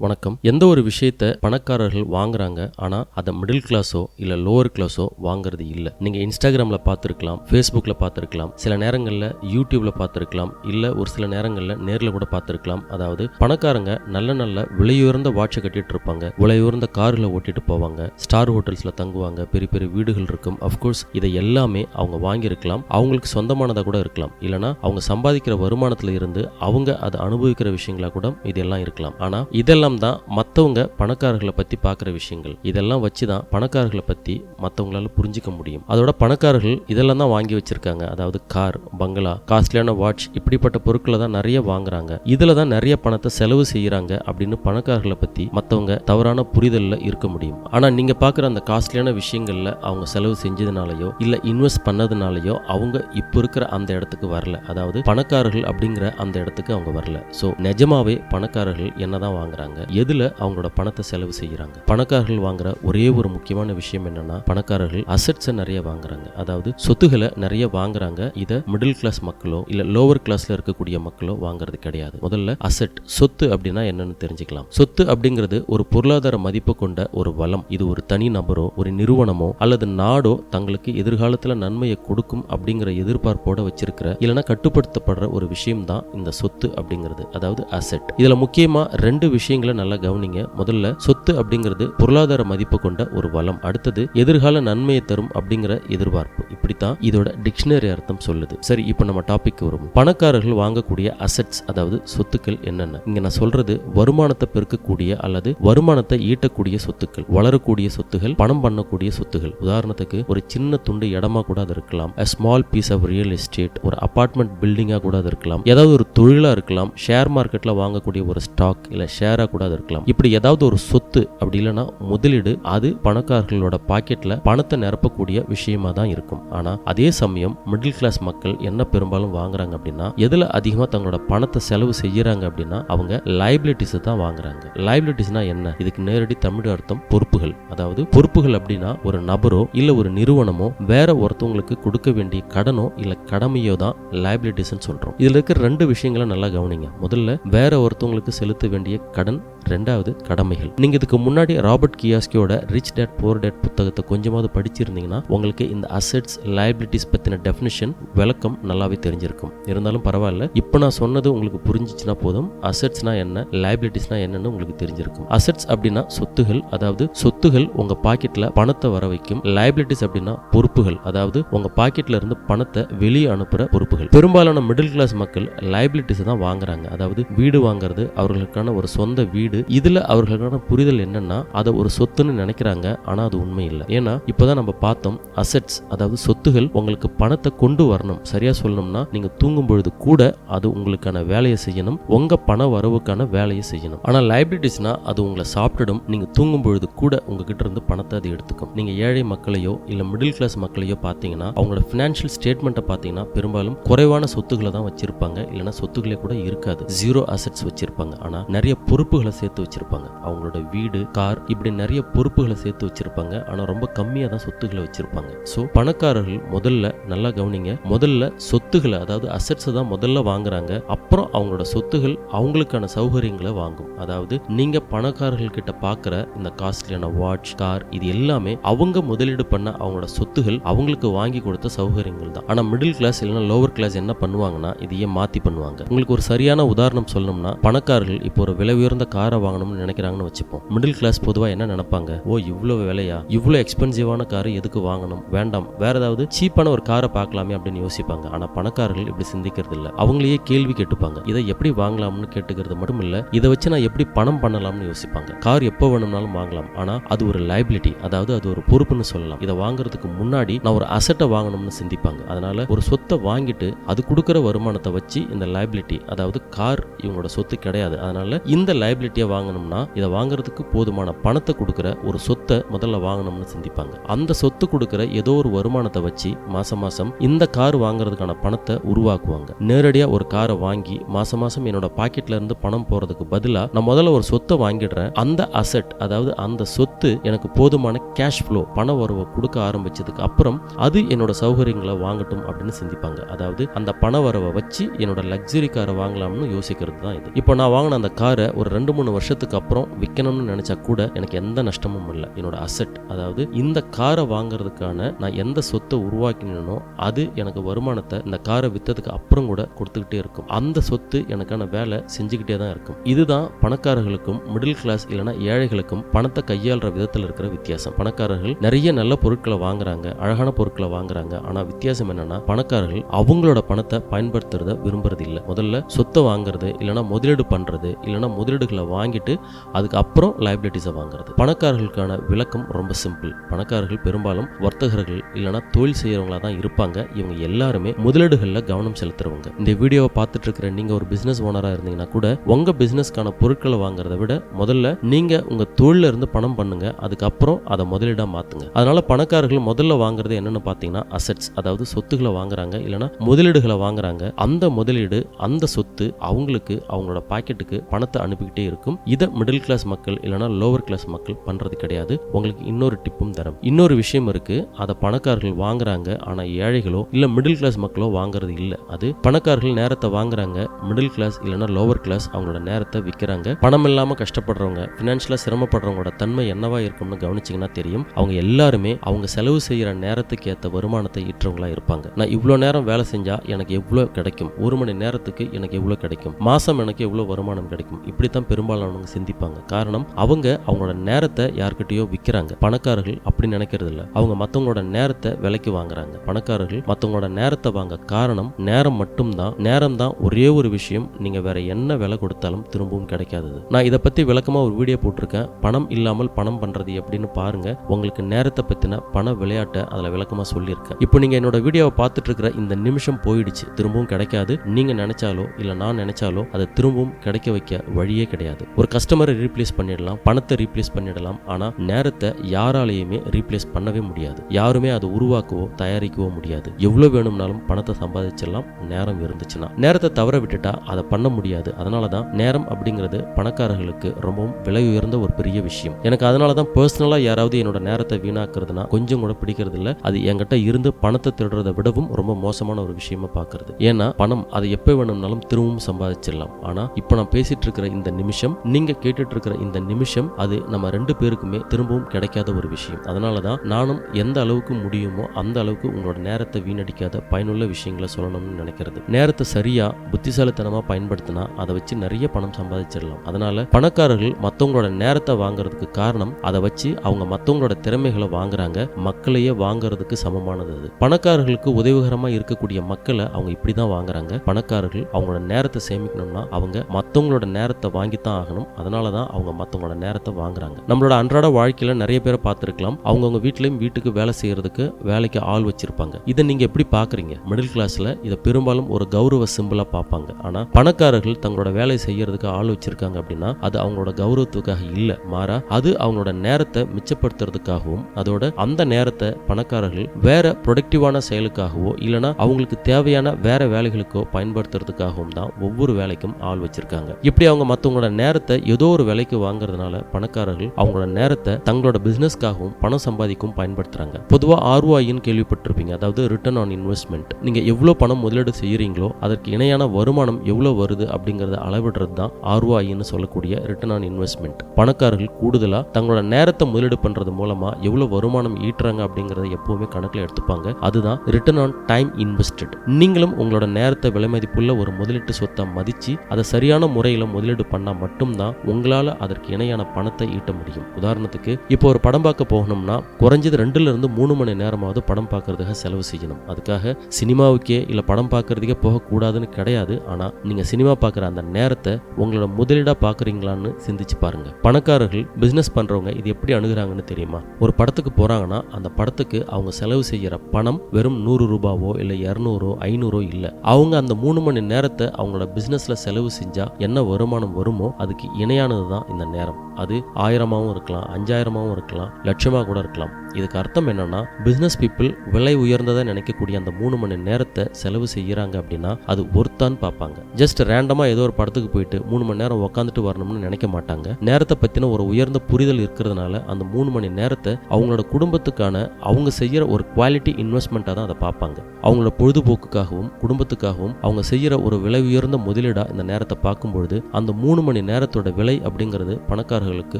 வணக்கம். எந்த ஒரு விஷயத்த பணக்காரர்கள் வாங்குறாங்க ஆனா அதை மிடில் கிளாஸோ இல்ல லோவர் கிளாஸோ வாங்குறது இல்ல. நீங்க இன்ஸ்டாகிராம்ல பாத்திருக்கலாம் ஃபேஸ்புக்ல பாத்திருக்கலாம் சில நேரங்கள்ல யூடியூப்ல பாத்திருக்கலாம் இல்ல ஒரு சில நேரங்கள்ல நேர்ல கூட பாத்திருக்கலாம் அதாவது பணக்காரங்க நல்ல நல்ல விலையுயர்ந்த வாட்சை கட்டிட்டு இருப்பாங்க விலையுயர்ந்த கார்களை ஓட்டிட்டு போவாங்க ஸ்டார் ஹோட்டல்ஸ்ல தங்குவாங்க பெரிய பெரிய வீடுகள் இருக்கும். அஃப்கோர்ஸ் இதை எல்லாமே அவங்க வாங்கியிருக்கலாம் அவங்களுக்கு சொந்தமானதா கூட இருக்கலாம். இல்லனா அவங்க சம்பாதிக்கிற வருமானத்துல இருந்து அவங்க அதை அனுபவிக்கிற விஷயங்களா கூட இதெல்லாம் இருக்கலாம். ஆனா இதெல்லாம் தான் மற்றவங்க பணக்காரர்களை பற்றி பார்க்குற விஷயங்கள். இதெல்லாம் வச்சு தான் பணக்காரர்களை பற்றி மற்றவங்களால புரிஞ்சிக்க முடியும். அதோட பணக்காரர்கள் இதெல்லாம் தான் வாங்கி வச்சிருக்காங்க. அதாவது கார் பங்களா காஸ்ட்லியான வாட்ச் இப்படிப்பட்ட பொருட்களை தான் நிறைய வாங்குறாங்க. இதில் தான் நிறைய பணத்தை செலவு செய்கிறாங்க அப்படின்னு பணக்காரர்களை பற்றி மற்றவங்க தவறான புரிதலில் இருக்க முடியும். ஆனால் நீங்கள் பார்க்குற அந்த காஸ்ட்லியான விஷயங்களில் அவங்க செலவு செஞ்சதுனாலையோ இல்லை இன்வெஸ்ட் பண்ணதுனாலையோ அவங்க இப்போ இருக்கிற அந்த இடத்துக்கு வரல. அதாவது பணக்காரர்கள் அப்படிங்கிற அந்த இடத்துக்கு அவங்க வரல. ஸோ நிஜமாவே பணக்காரர்கள் என்னதான் வாங்குறாங்க? எதுல? அவங்களோட பணத்தை செலவு செய்யறாங்க. பணக்காரர்கள் வாங்குற ஒரே ஒரு முக்கியமான விஷயம் என்னன்னா பணக்காரர்கள் அசெட்ஸை நிறைய வாங்குறாங்க. அதாவது சொத்துக்களை நிறைய வாங்குறாங்க. இதை மிடில் கிளாஸ் மக்களோ இல்ல லோவர் கிளாஸ்ல இருக்கக்கூடிய மக்களோ வாங்குறது கிடையாது. முதல்ல அசெட் சொத்து அப்படின்னா என்னன்னு தெரிஞ்சுக்கலாம். சொத்து அப்படிங்கிறது ஒரு பொருளாதார மதிப்பு கொண்ட ஒரு வளம். இது ஒரு தனி நபரோ ஒரு நிறுவனமோ அல்லது நாடோ தங்களுக்கு எதிர்காலத்தில் நன்மையை கொடுக்கும் அப்படிங்கிற எதிர்பார்ப்போட வச்சிருக்கிற இல்லைன்னா கட்டுப்படுத்தப்படுற ஒரு விஷயம் தான் இந்த சொத்து அப்படிங்கிறது. அதாவது அசெட் இதுல முக்கியமா ரெண்டு விஷயங்கள் நல்லா கவனிங்க. முதல்ல சொத்து அப்படிங்கிறது பொருளாதார மதிப்பு கொண்ட ஒரு வளம். அடுத்தது எதிர்கால நன்மையை தரும் அப்படிங்கிற எதிர்பார்ப்பு. இப்படித்தான் இதோட டிக்ஷனரி அர்த்தம் சொல்லுது. சரி இப்போ நம்ம டாபிக் வருவோம். பணக்காரர்கள் வாங்கக்கூடிய அசெட்ஸ் அதாவது சொத்துக்கள் என்னென்ன? இங்க நான் சொல்றது வருமானத்தை பெருக்கக்கூடிய அல்லது வருமானத்தை ஈட்டக்கூடிய சொத்துக்கள் வளரக்கூடிய சொத்துகள் பணம் பண்ணக்கூடிய சொத்துகள் உதாரணத்துக்கு ஒரு சின்ன துண்டு இடமா கூட அது இருக்கலாம். Small piece of real estate ஒரு அபார்ட்மெண்ட் பில்டிங்கா கூட அது இருக்கலாம். ஏதாவது ஒரு தொழிலா இருக்கலாம். ஷேர் மார்க்கெட்ல வாங்கக்கூடிய ஒரு ஸ்டாக் இல்ல ஷேரா கூட அது இருக்கலாம். இப்படி ஏதாவது ஒரு சொத்து அப்படி இல்லைன்னா முதலீடு அது பணக்காரர்களோட பாக்கெட்ல பணத்தை நிரப்பக்கூடிய விஷயமா தான் இருக்கும். ஆனால் அதே சமயம் மிடில் கிளாஸ் மக்கள் என்ன பெரும்பாலும் வாங்குறாங்க அப்படின்னா எதில் அதிகமாக தங்களோட பணத்தை செலவு செய்யறாங்க அப்படின்னா அவங்க லைபிலிட்டிஸை தான் வாங்குறாங்க. லைபிலிட்டிஸ்னா என்ன? இதுக்கு நேரடி தமிழ் அர்த்தம் பொறுப்புகள். அதாவது பொறுப்புகள் அப்படின்னா ஒரு நபரோ இல்லை ஒரு நிறுவனமோ வேற ஒருத்தவங்களுக்கு கொடுக்க வேண்டிய கடனோ இல்லை கடமையோ தான் லைபிலிட்டிஸ்ன்னு சொல்கிறோம் இதில் இருக்கிற ரெண்டு விஷயங்களை நல்லா கவனிங்க. முதல்ல வேற ஒருத்தவங்களுக்கு செலுத்த வேண்டிய கடன் ரெண்டாவது கடமைகள். நீங்க இதுக்கு முன்னாடி ராபர்ட் கியாஸ்கியோட ரிச் டேட் போர் டேட் புத்தகத்தை கொஞ்சமாவது படிச்சிருந்தீங்கன்னா உங்களுக்கு இந்த அசெட்ஸ் லைபிலிட்டிஸ் பத்தின டெஃபினிஷன் விளக்கம் நல்லாவே தெரிஞ்சிருக்கும். இருந்தாலும் பரவாயில்ல. இப்போ நான் சொன்னது உங்களுக்கு புரிஞ்சிச்சுன்னா போதும். அசெட்ஸ்னா என்ன லைபிலிட்டிஸ்னா என்னன்னு உங்களுக்கு தெரிஞ்சிருக்கும். அசெட்ஸ் அப்படின்னா சொத்துகள் அதாவது சொத்துகள் உங்க பாக்கெட்ல பணத்தை வர வைக்கும். லைபிலிட்டிஸ் அப்படின்னா பொறுப்புகள் அதாவது உங்க பாக்கெட்ல இருந்து பணத்தை வெளியே அனுப்புற பொறுப்புகள். பெரும்பாலான மிடில் கிளாஸ் மக்கள் லைபிலிட்டிஸ் தான் வாங்குறாங்க. அதாவது வீடு வாங்குறது அவர்களுக்கான ஒரு சொந்த வீடு இதுல அவர்களுக்கான புரிதல் என்னன்னா அதை ஒரு சொத்துன்னு நினைக்கிறாங்க ஆனா அது உண்மை இல்லை. ஏன்னா இப்பதான் நம்ம பார்த்தோம் அசெட்ஸ் அதாவது சொத்துகள் உங்களுக்கு பணத்தை கொண்டு வரணும். சரியா சொல்லணும்னா நீங்க தூங்கும் பொழுது கூட அது உங்களுக்கான வேலையை செய்யணும். உங்க பண வரவுக்கான வேலையை செய்யணும். ஆனா லைபிலிட்டிஸ்னா அது உங்களை சாப்பிட்டுடும். நீங்க தூங்கும் பொழுது கூட உங்ககிட்ட இருந்து பணத்தை அது எடுத்துக்கும். நீங்க ஏழை மக்களையோ இல்ல மிடில் கிளாஸ் மக்களையோ பார்த்தீங்கன்னா அவங்களோட ஃபினான்ஷியல் ஸ்டேட்மெண்ட்டை பாத்தீங்கன்னா பெரும்பாலும் குறைவான சொத்துக்களை தான் வச்சிருப்பாங்க. இல்லைன்னா சொத்துக்களே கூட இருக்காது. ஜீரோ அசெட்ஸ் வச்சிருப்பாங்க. ஆனா நிறைய பொறுப்புகளை சேர்த்து வச்சிருப்பாங்க. அவங்களோட வீடு கார் இப்படி நிறைய பொறுப்புகளை சேர்த்து வச்சிருப்பாங்க. ஆனா ரொம்ப கம்மியா தான் சொத்துக்களை வச்சிருப்பாங்க. ஸோ பணக்காரர்கள் முதல்ல நல்லா கவனிங்க. முதல்ல சொத்துக்களை அதாவது அசெட்ஸை தான் முதல்ல வாங்குறாங்க. அப்புறம் அவங்களோட சொத்துகள் அவங்களுக்கான சௌகரியங்களை வாங்கும். அதாவது நீங்க பணக்காரர்கள் கிட்ட பார்க்குற இந்த காஸ்ட்லியான வாட்ச் கார் இது எல்லாமே அவங்க முதலீடு பண்ண அவங்களோட சொத்துகள் அவங்களுக்கு வாங்கி கொடுத்த சௌகரியங்கள் தான். ஆனா மிடில் கிளாஸ் இல்லைன்னா லோவர் கிளாஸ் என்ன பண்ணுவாங்கன்னா இதையே மாத்தி பண்ணுவாங்க. உங்களுக்கு ஒரு சரியான உதாரணம் சொல்லணும்னா பணக்காரர்கள் இப்போ ஒரு விலை உயர்ந்த கார் வாங்கணும்னு நினைக்கிறாங்கன்னு வச்சுப்போம். மிடில் கிளாஸ் பொதுவாக என்ன நினைப்பாங்க? ஓ இவ்வளவு விலையா? இவ்வளவு எக்ஸ்பென்சிவான கார் எதுக்கு வாங்கணும்? வேண்டாம். வேற ஏதாவது சீப்பான ஒரு காரை பார்க்கலாமே அப்படின்னு யோசிப்பாங்க. ஆனால் பணக்காரர்கள் இப்படி சிந்திக்கிறது இல்லை. அவங்களையே கேள்வி கேட்டுப்பாங்க. இதை எப்படி வாங்கலாம்னு கேட்டுக்கிறது மட்டும் இல்லை இதை வச்சு நான் எப்படி பணம் பண்ணலாம்னு யோசிப்பாங்க. கார் எப்போ வேணும்னாலும் வாங்கலாம். ஆனால் அது ஒரு லைபிலிட்டி அதாவது அது ஒரு பொறுப்புன்னு சொல்லலாம். இதை வாங்குறதுக்கு முன்னாடி நான் ஒரு அசட்டை வாங்கணும்னு சிந்திப்பாங்க. அதனால ஒரு சொத்தை வாங்கிட்டு அது கொடுக்குற வருமானத்தை வச்சு இந்த லைபிலிட்டி அதாவது கார் இவங்களோட சொத்து கிடையாது. அதனால இந்த லைபிலிட்டியை வாங்கணும்னா இதை வாங்குறதுக்கு போதுமான பணத்தை கொடுக்குற ஒரு சொத்தை முதல்ல வாங்கணும்னு சிந்திப்பாங்க. அந்த சொத்து கொடுக்குற ஏதோ ஒரு வருமானத்தை வச்சு மாசம் மாசம் இந்த கார் வாங்குறதுக்கான பணத்தை உருவாக்குவாங்க. நேரடியாக ஒரு காரை வாங்கி மாசம் மாசம் என்னோட பாக்கெட்ல இருந்து பணம் போறதுக்கு பதிலாக நான் முதல்ல ஒரு சொத்தை வாங்கிடுறேன். அந்த அசெட் அதாவது அந்த சொத்து எனக்கு போதுமான கேஷ் ஃப்ளோ பண வரவை கொடுக்க ஆரம்பிச்சதுக்கு அப்புறம் அது என்னோட சௌகரியங்களை வாங்கட்டும் அப்படின்னு சிந்திப்பாங்க. அதாவது அந்த பண வரவை வச்சு என்னோட லக்ஸரி காரை வாங்கலாம்னு யோசிக்கிறது தான் இது. இப்போ நான் வாங்கின அந்த காரை ஒரு ரெண்டு மூணு வருஷத்துக்கு அப்புறம் விற்கணும்னு நினைச்சா கூட எனக்கு எந்த நஷ்டமும் இல்லை. என்னோட அசெட் அதாவது இந்த காரை வாங்குறதுக்கான நான் எந்த சொத்தை உருவாக்கினோ அது எனக்கு வருமானத்தை இந்த காரை வித்ததுக்கு அப்புறம் கூட கொடுத்துக்கிட்டே இருக்கும். அந்த சொத்து எனக்கான வேலை செஞ்சுக்கிட்டே தான் இருக்கும். இதுதான் பணக்காரர்களுக்கும் மிடில் கிளாஸ் இல்லைன்னா ஏழைகளுக்கும் பணத்தை கையாளுற விதத்தில் இருக்கிற வித்தியாசம். பணக்காரர்கள் நிறைய நல்ல பொருட்களை வாங்குறாங்க அழகான பொருட்களை வாங்குறாங்க. ஆனா வித்தியாசம் என்னன்னா பணக்காரர்கள் அவங்களோட பணத்தை பயன்படுத்துறத விரும்புறது இல்லை முதல்ல சொத்தை வாங்குறது இல்லைன்னா முதலீடு பண்றது இல்லைன்னா முதலீடுகளை வாங்கிட்டு அதுக்கப்புறம் லைபிலிட்டிஸை வாங்குறது. பணக்காரர்களுக்கான விளக்கம் ரொம்ப சிம்பிள் பணக்காரர்கள் பெரும்பாலும் வர்த்தகர்கள் இல்லைன்னா தொழில் செய்யறவங்களா தான் இருப்பாங்க. இவங்க எல்லாருமே முதலீடுகளில் கவனம் செலுத்துறவங்க. இந்த வீடியோவை பார்த்துட்டு இருக்கிற நீங்கள் ஒரு பிஸ்னஸ் ஓனராக இருந்தீங்கன்னா கூட உங்கள் பிஸ்னஸ்க்கான பொருட்களை வாங்குறதை விட முதல்ல நீங்கள் உங்கள் தொழில இருந்து பணம் பண்ணுங்க. அதுக்கப்புறம் அதை முதலீடாக மாற்றுங்க அதனால பணக்காரர்கள் முதல்ல வாங்குறது என்னென்னு பார்த்தீங்கன்னா அசெட்ஸ் அதாவது சொத்துக்களை வாங்குறாங்க இல்லைன்னா முதலீடுகளை வாங்குறாங்க. அந்த முதலீடு அந்த சொத்து அவங்களுக்கு அவங்களோட பாக்கெட்டுக்கு பணத்தை அனுப்பிக்கிட்டே இருக்கும். இதை மிடில் கிளாஸ் மக்கள் இல்லைனா லோவர் கிளாஸ் மக்கள் பண்றது கிடையாது. உங்களுக்கு இன்னொரு டிப்பும் தரம் இன்னொரு விஷயம் இருக்கு அதை பணக்காரர்கள் வாங்குறாங்க ஆனா ஏழைகளோ இல்லை மிடில் கிளாஸ் மக்களோ வாங்குறது இல்ல. அது பணக்காரர்கள் நேரத்தை வாங்குறாங்க மிடில் கிளாஸ் இல்லைனா லோவர் கிளாஸ் அவங்களோட நேரத்தை விற்கிறாங்க பணம் இல்லாமல் கஷ்டப்படுறவங்க ஃபினான்ஷியலாக சிரமப்படுறவங்களோட தன்மை என்னவா இருக்கும்னு கவனிச்சீங்கன்னா தெரியும். அவங்க எல்லாருமே அவங்க செலவு செய்யற நேரத்துக்கு ஏற்ற வருமானத்தை ஈற்றவங்களா இருப்பாங்க. நான் இவ்வளோ நேரம் வேலை செஞ்சா எனக்கு எவ்வளோ கிடைக்கும்? ஒரு மணி நேரத்துக்கு எனக்கு எவ்வளோ கிடைக்கும்? மாசம் எனக்கு எவ்வளோ வருமானம் கிடைக்கும்? இப்படி தான் பெரும்பாலும் பெரும்பாலானவங்க சிந்திப்பாங்க. காரணம் அவங்க அவங்களோட நேரத்தை யார்கிட்டயோ விற்கிறாங்க பணக்காரர்கள் அப்படி நினைக்கிறது இல்ல அவங்க மத்தவங்களோட நேரத்தை விலைக்கு வாங்குறாங்க. பணக்காரர்கள் மத்தவங்களோட நேரத்தை வாங்க காரணம் நேரம் மட்டும்தான். நேரம் தான் ஒரே ஒரு விஷயம். நீங்க வேற என்ன விலை கொடுத்தாலும் திரும்பவும் கிடைக்காதது. நான் இதை பத்தி விளக்கமா ஒரு வீடியோ போட்டிருக்கேன். பணம் இல்லாமல் பணம் பண்றது எப்படின்னு பாருங்க. உங்களுக்கு நேரத்தை பத்தின பண விளையாட்டை அதுல விளக்கமா சொல்லியிருக்கேன். இப்போ நீங்க என்னோட வீடியோவை பார்த்துட்டு இருக்கிற இந்த நிமிஷம் போயிடுச்சு. திரும்பவும் கிடைக்காது. நீங்க நினைச்சாலோ இல்ல நான் நினைச்சாலோ அதை திரும்பவும் கிடைக்க வைக்க வழியே கிடையாது. ஒரு கஸ்டமரை ரீப்ளேஸ் பண்ணிடலாம் பணத்தை ரீப்ளேஸ் பண்ணிடலாம். ஆனால் நேரத்தை யாராலையுமே ரீப்ளேஸ் பண்ணவே முடியாது. யாருமே அதை உருவாக்கவோ தயாரிக்கவோ முடியாது. எவ்வளோ வேணும்னாலும் பணத்தை சம்பாதிச்சிடலாம். நேரம் இருந்துச்சுன்னா. நேரத்தை தவற விட்டுட்டா அதை பண்ண முடியாது. அதனால தான் நேரம் அப்படிங்கிறது பணக்காரர்களுக்கு ரொம்பவும் விலை உயர்ந்த ஒரு பெரிய விஷயம். எனக்கு அதனால தான் பர்சனலாக யாராவது என்னோட நேரத்தை வீணாக்குறதுனா கொஞ்சம் கூட பிடிக்கிறது இல்லை அது என்கிட்ட இருந்து பணத்தை திருடுறதை விடவும் ரொம்ப மோசமான ஒரு விஷயமா பார்க்கறது. ஏன்னா பணம் அதை எப்போ வேணும்னாலும் திரும்பவும் சம்பாதிச்சிடலாம். ஆனால் இப்போ நான் பேசிட்டு இருக்கிற இந்த நிமிஷம் நீங்க கேட்டுட்டு இருக்கிற இந்த நிமிஷம் அது நம்ம ரெண்டு பேருக்குமே திரும்பவும் கிடைக்காத ஒரு விஷயம். அதனால தான் நானும் எந்த அளவுக்கு முடியுமோ அந்த அளவுக்கு உங்களோட நேரத்தை வீணடிக்காத பயனுள்ள விஷயங்களை சொல்லணும்னு நினைக்கிறது. நேரத்தை சரியா புத்திசாலித்தனமா பயன்படுத்தினா அதை வச்சு நிறைய பணம் சம்பாதிச்சிடலாம். அதனால பணக்காரர்கள் மத்தவங்களோட நேரத்தை வாங்குறதுக்கு காரணம் அதை வச்சு அவங்க மத்தவங்களோட திறமைகளை வாங்குறாங்க. மக்களையே வாங்குறதுக்கு சமமானது அது. பணக்காரர்களுக்கு உதவிகரமா இருக்கக்கூடிய மக்களை அவங்க இப்படிதான் வாங்குறாங்க. பணக்காரர்கள் அவங்களோட நேரத்தை சேமிக்கணும்னா அவங்க மத்தவங்களோட நேரத்தை வாங்கித்தான் ஆகணும். அதனால தான் அவங்க மற்றவங்களோட நேரத்தை வாங்குறாங்க. நம்மளோட அன்றாட வாழ்க்கையில நிறைய பேரை பார்த்துருக்கலாம். அவங்கவுங்க வீட்லயும் வீட்டுக்கு வேலை செய்யறதுக்கு வேலைக்கு ஆள் வச்சிருப்பாங்க. இதை நீங்க எப்படி பாக்குறீங்க மிடில் கிளாஸ்ல இதை பெரும்பாலும் ஒரு கௌரவ சிம்பிளா பார்ப்பாங்க. ஆனா பணக்காரர்கள் தங்களோட வேலை செய்யறதுக்கு ஆள் வச்சிருக்காங்க அப்படின்னா அது அவங்களோட கௌரவத்துக்காக இல்ல. மாறா அது அவங்களோட நேரத்தை மிச்சப்படுத்துறதுக்காகவும் அதோட அந்த நேரத்தை பணக்காரர்கள் வேற ப்ரொடக்டிவான செயலுக்காகவோ இல்லைனா அவங்களுக்கு தேவையான வேற வேலைகளுக்கோ பயன்படுத்துறதுக்காகவும் தான் ஒவ்வொரு வேலைக்கும் ஆள் வச்சிருக்காங்க. இப்படி அவங்க மத்தவங்களோட நேரத்தை ஏதோ ஒரு விலைக்கு வாங்குறதுனால பணக்காரர்கள் அவங்களோட நேரத்தை தங்களோட பிசினஸ்க்காகவும் பணம் சம்பாதிக்கும் பயன்படுத்துறாங்க. பொதுவா ஆர்வாயின்னு கேள்விப்பட்டிருப்பீங்க. அதாவது ரிட்டர்ன் ஆன் இன்வெஸ்ட்மெண்ட் நீங்க எவ்வளவு பணம் முதலீடு செய்யறீங்களோ அதற்கு இணையான வருமானம் எவ்வளவு வருது அப்படிங்கறத அளவிடுறது தான் ஆர்ஓஐன்னு சொல்லக்கூடிய ரிட்டர்ன் ஆன் இன்வெஸ்ட்மெண்ட் பணக்காரர்கள் கூடுதலா தங்களோட நேரத்தை முதலீடு பண்றது மூலமா எவ்வளவு வருமானம் ஈட்டுறாங்க அப்படிங்கறத எப்பவுமே கணக்கில் எடுத்துப்பாங்க. அதுதான் ரிட்டர்ன் ஆன் டைம் இன்வெஸ்டட் நீங்களும் உங்களோட நேரத்தை விலை மதிப்புள்ள ஒரு முதலீட்டு சொத்தை மதிச்சு அதை சரியான முறையில் முதலீடு பண்ணால் மட்டும்தான் உங்களால் அதற்கு இணையான பணத்தை ஈட்ட முடியும். உதாரணத்துக்கு இப்போ ஒரு படம் பார்க்க போகணும்னா குறைஞ்சது ரெண்டுல இருந்து மூணு மணி நேரமாவது படம் பார்க்கறதுக்காக செலவு செய்யணும். அதுக்காக சினிமாவுக்கே இல்லை படம் பார்க்கறதுக்கே போகக்கூடாதுன்னு கிடையாது. ஆனால் நீங்கள் சினிமா பார்க்குற அந்த நேரத்தை உங்களோட முதலீடாக பார்க்குறீங்களான்னு சிந்திச்சு பாருங்க. பணக்காரர்கள் பிஸ்னஸ் பண்ணுறவங்க இது எப்படி அணுகுறாங்கன்னு தெரியுமா? ஒரு படத்துக்கு போகிறாங்கன்னா அந்த படத்துக்கு அவங்க செலவு செய்கிற பணம் வெறும் நூறு ரூபாவோ இல்லை இரநூறோ ஐநூறோ இல்லை. அவங்க அந்த மூணு மணி நேரத்தை அவங்களோட பிஸ்னஸில் செலவு செஞ்சால் என்ன வருமானம் வருமோ அது அதுக்கு இணையானது தான் இந்த நேரம். அது ஆயிரமாகவும் இருக்கலாம் அஞ்சாயிரமாகவும் இருக்கலாம் லட்சமாக கூட இருக்கலாம். இதுக்கு அர்த்தம் என்னன்னா பிஸ்னஸ் பீப்புள் விலை உயர்ந்ததை நினைக்கக்கூடிய அந்த மூணு மணி நேரத்தை செலவு செய்யறாங்க அப்படின்னா அது ஒருத்தான்னு பார்ப்பாங்க. ஜஸ்ட் ரேண்டமாக ஏதோ ஒரு படத்துக்கு போயிட்டு மூணு மணி நேரம் உட்காந்துட்டு வரணும்னு நினைக்க மாட்டாங்க. நேரத்தை பற்றின ஒரு உயர்ந்த புரிதல் இருக்கிறதுனால அந்த மூணு மணி நேரத்தை அவங்களோட குடும்பத்துக்கான அவங்க செய்கிற ஒரு குவாலிட்டி இன்வெஸ்ட்மெண்ட்டாக தான் அதை பார்ப்பாங்க. அவங்களோட பொழுதுபோக்குக்காகவும் குடும்பத்துக்காகவும் அவங்க செய்கிற ஒரு விலை உயர்ந்த முதலீடாக இந்த நேரத்தை பார்க்கும்பொழுது அந்த மூணு மணி நேரத்தோட விலை அப்படிங்கிறது பணக்காரர்களுக்கு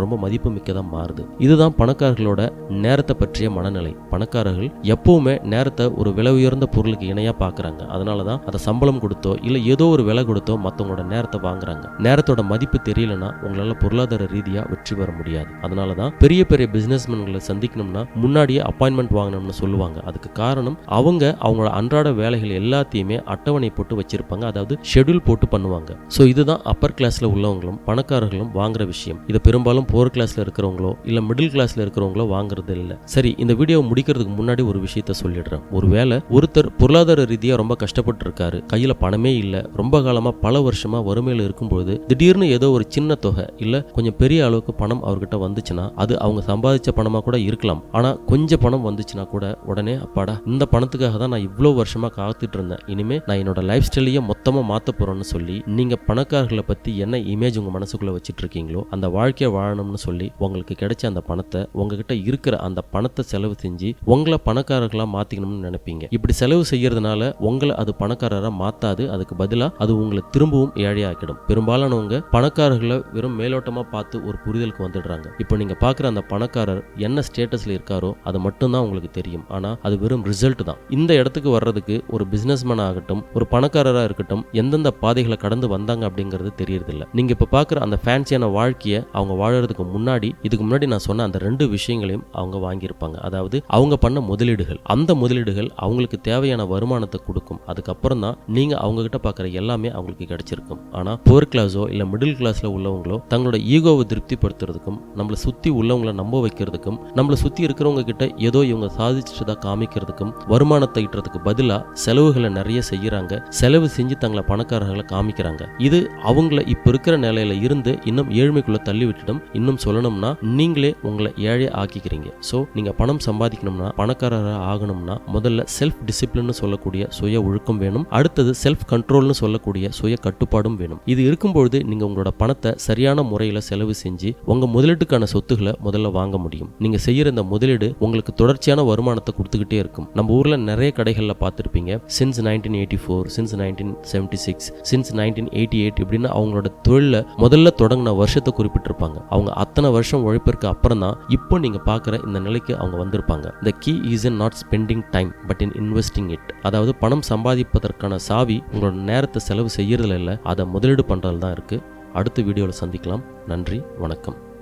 ரொம்ப மதிப்பு மிக்கதாக மாறுது. இதுதான் பணக்காரர்களோட நேரத்தை பற்றிய மனநிலை. பணக்காரர்கள் எப்பவுமே நேரத்தை ஒரு விலை உயர்ந்த பொருளுக்கு இணையாக பார்க்குறாங்க அதனால தான் அதை சம்பளம் கொடுத்தோ இல்லை ஏதோ ஒரு விலை கொடுத்தோ மற்றவங்களோட நேரத்தை வாங்குறாங்க. நேரத்தோட மதிப்பு தெரியலனா உங்களால் பொருளாதார ரீதியாக வெற்றி பெற முடியாது. அதனால தான் பெரிய பெரிய பிஸ்னஸ்மேன்களை சந்திக்கணும்னா முன்னாடியே அப்பாயின்மெண்ட் வாங்கணும்னு சொல்லுவாங்க. அதுக்கு காரணம் அவங்க அவங்களோட அன்றாட வேலைகள் எல்லாத்தையுமே அட்டவணை போட்டு வச்சிருப்பாங்க. அதாவது ஷெட்யூல் போட்டு பண்ணுவாங்க. ஸோ இதுதான் அப்பர் கிளாஸில் உள்ளவங்களும் பணக்காரர்களும் வாங்குற விஷயம். இதை பெரும்பாலும் போர் கிளாஸில் இருக்கிறவங்களோ இல்லை மிடில் கிளாஸில் இருக்கிறவங்களோ வாங்குறது இல்லை. சரி இந்த வீடியோவை முடிக்கிறதுக்கு முன்னாடி ஒரு விஷயத்த சொல்லிடுறேன். ஒருவேளை ஒருத்தர் பொருளாதார ரீதியாக ரொம்ப கஷ்டப்பட்டு இருக்காரு கையில் பணமே இல்லை ரொம்ப காலமாக பல வருஷமாக வறுமையில் இருக்கும்போது திடீர்னு ஏதோ ஒரு சின்ன தொகை இல்லை கொஞ்சம் பெரிய அளவுக்கு பணம் அவர்கிட்ட வந்துச்சுன்னா அது அவங்க சம்பாதிச்ச பணமாக கூட இருக்கலாம். ஆனால் கொஞ்சம் பணம் வந்துச்சுன்னா கூட உடனே அப்பாடா இந்த பணத்துக்காக தான் நான் இவ்வளோ வருஷமாக காத்துட்டு இருந்தேன். இனிமே நான் என்னோட லைஃப் ஸ்டைலையே மொத்தமாக மாற்ற போகிறேன்னு சொல்லி நீங்கள் பணக்காரர்களை பற்றி என்ன இமேஜ் உங்கள் மனசுக்குள்ளே வச்சுட்டு இருக்கீங்களோ அந்த வாழ்க்கையை வாழணும்னு சொல்லி உங்களுக்கு கிடைச்ச அந்த பணத்தை உங்ககிட்ட இருக்கிற அந்த பணத்தை செலவு செஞ்சு உங்களை பணக்காரர்களா மாத்திக்கணும்னு நினைப்பீங்க. இப்படி செலவு செய்யறதுனால உங்களை அது பணக்காரரா மாத்தாது. அதுக்கு பதிலா அது உங்களை திரும்பவும் ஏழையாக்கிடும். பெரும்பாலானவங்க பணக்காரர்களை வெறும் மேலோட்டமா பார்த்து ஒரு புரிதலுக்கு வந்துடுறாங்க. இப்போ நீங்க பாக்குற அந்த பணக்காரர் என்ன ஸ்டேட்டஸ்ல இருக்காரோ அது மட்டும்தான் உங்களுக்கு தெரியும். ஆனா அது வெறும் ரிசல்ட் தான். இந்த இடத்துக்கு வர்றதுக்கு ஒரு பிஸ்னஸ்மேன் ஆகட்டும் ஒரு பணக்காரரா இருக்கட்டும் எந்தெந்த பாதைகளை கடந்து வந்தாங்க அப்படிங்கிறது தெரியறதில்ல. நீங்க இப்ப பாக்குற அந்த ஃபேன்சியான வாழ்க்கையை அவங்க அவங்க வாழறதுக்கு முன்னாடி இதுக்கு முன்னாடி நான் சொன்ன அந்த ரெண்டு விஷயங்களையும் அவங்க வாங்கியிருப்பாங்க. அதாவது அவங்க பண்ண முதலீடுகள். அந்த முதலீடுகள் அவங்களுக்கு தேவையான வருமானத்தை கொடுக்கும். அதுக்கப்புறம் தான் நீங்க அவங்க கிட்ட பாக்குற எல்லாமே அவங்களுக்கு கிடைச்சிருக்கும். ஆனா போர் கிளாஸோ இல்ல மிடில் கிளாஸ்ல உள்ளவங்களோ தங்களோட ஈகோவை திருப்திப்படுத்துறதுக்கும் நம்மளை சுத்தி உள்ளவங்களை நம்ப வைக்கிறதுக்கும் நம்மளை சுத்தி இருக்கிறவங்க கிட்ட ஏதோ இவங்க சாதிச்சுட்டதா காமிக்கிறதுக்கும் வருமானத்தை ஈட்டுறதுக்கு பதிலா செலவுகளை நிறைய செய்யறாங்க. செலவு செஞ்சு தங்களை பணக்காரர்களை காமிக்கிறாங்க. இது அவங்கள இப்ப இருக்கிற நிலையில இருந்து இன்னும் ஏழ்மைக்குள்ள தள்ளி விட்டுடும் இன்னும் சொல்லணும்னா நீங்களே உங்களை ஏழை ஆக்கிக்கிறீங்க. ஸோ நீங்க பணம் சம்பாதிக்கணும்னா பணக்காரராக ஆகணும்னா முதல்ல செல்ஃப் டிசிப்ளின்னு சொல்லக்கூடிய சுய ஒழுக்கம் வேணும். அடுத்தது செல்ஃப் கண்ட்ரோல்னு சொல்லக்கூடிய சுய கட்டுப்பாடும் வேணும். இது இருக்கும்பொழுது நீங்க உங்களோட பணத்தை சரியான முறையில் செலவு செஞ்சு உங்க முதலீட்டுக்கான சொத்துக்களை முதல்ல வாங்க முடியும். நீங்க செய்யற இந்த முதலீடு உங்களுக்கு தொடர்ச்சியான வருமானத்தை கொடுத்துக்கிட்டே இருக்கும். நம்ம ஊர்ல நிறைய கடைகள்ல பார்த்துருப்பீங்க. Since nineteen eighty four since nineteen seventy six since nineteen eighty eight இப்படின்னு அவங்களோட தொழில முதல்ல தொடங்கின வருஷத்தை குறிப்பிட்டிருப்பாங்க. அவங்க அத்தனை வருஷம் உழைப்பிற்கு அப்புறம் தான் இப்போ நீங்க பார்க்குற இந்த நிலைக்கு அவங்க வந்திருப்பாங்க. The key is in not spending time but in investing it அதாவது பணம் சம்பாதிப்பதற்கான சாவி உங்களோட நேரத்தை செலவு செய்யறதுல இல்லை அதை முதலீடு பண்றதுல தான் இருக்கு. அடுத்த வீடியோவில் சந்திக்கலாம். நன்றி வணக்கம்.